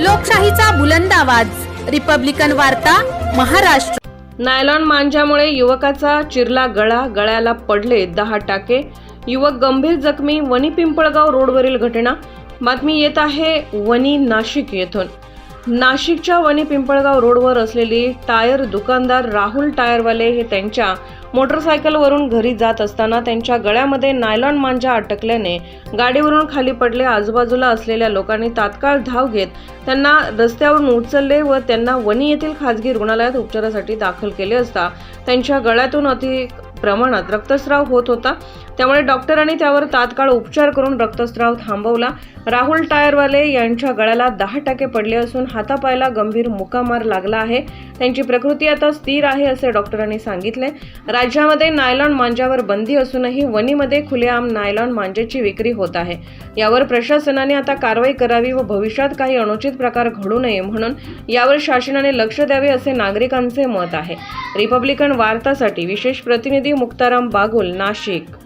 लोकशाहीचा बुलंद आवाज. रिपब्लिकन वार्ता महाराष्ट्र. नायलॉन मांजामुळे युवकाचा चिरला गळा गळ्याला पडले दहा टाके. युवक गंभीर जखमी वणी पिंपळगाव रोडवरील घटना. बातमी येत आहे वणी नाशिक येथून. नाशिकच्या वणी पिंपळगाव रोडवर असलेली टायर दुकानदार राहुल टायरवाले हे त्यांच्या मोटरसायकलवरून घरी जात असताना त्यांच्या गळ्यामध्ये नायलॉन मांजा अटकल्याने गाडीवरून खाली पडले. आजूबाजूला असलेल्या लोकांनी तात्काळ धाव घेत त्यांना रस्त्यावरून उचलले व त्यांना वणी येथील खाजगी रुग्णालयात उपचारासाठी दाखल केले असता त्यांच्या गळ्यातून अति प्रमाणात रक्तस्राव होत होता. त्यामुळे डॉक्टरांनी त्यावर तात्काळ उपचार करून रक्तस्राव थांबवला. राहुल टायरवाले यांच्या गळ्याला दहा टाके पडले असून हातापायला गंभीर मुकामार लागला आहे. त्यांची प्रकृती आता स्थिर आहे असे डॉक्टरांनी सांगितले. राज्यामध्ये नायलॉन मांजावर बंदी असूनही वनीमध्ये खुलेआम नायलॉन मांजाची विक्री होत आहे. यावर प्रशासनाने आता कारवाई करावी व भविष्यात काही अनुचित प्रकार घडू नये म्हणून यावर शासनाने लक्ष द्यावे असे नागरिकांचे मत आहे. रिपब्लिकन वार्तासाठी विशेष प्रतिनिधी मुक्ताराम बागुल नाशिक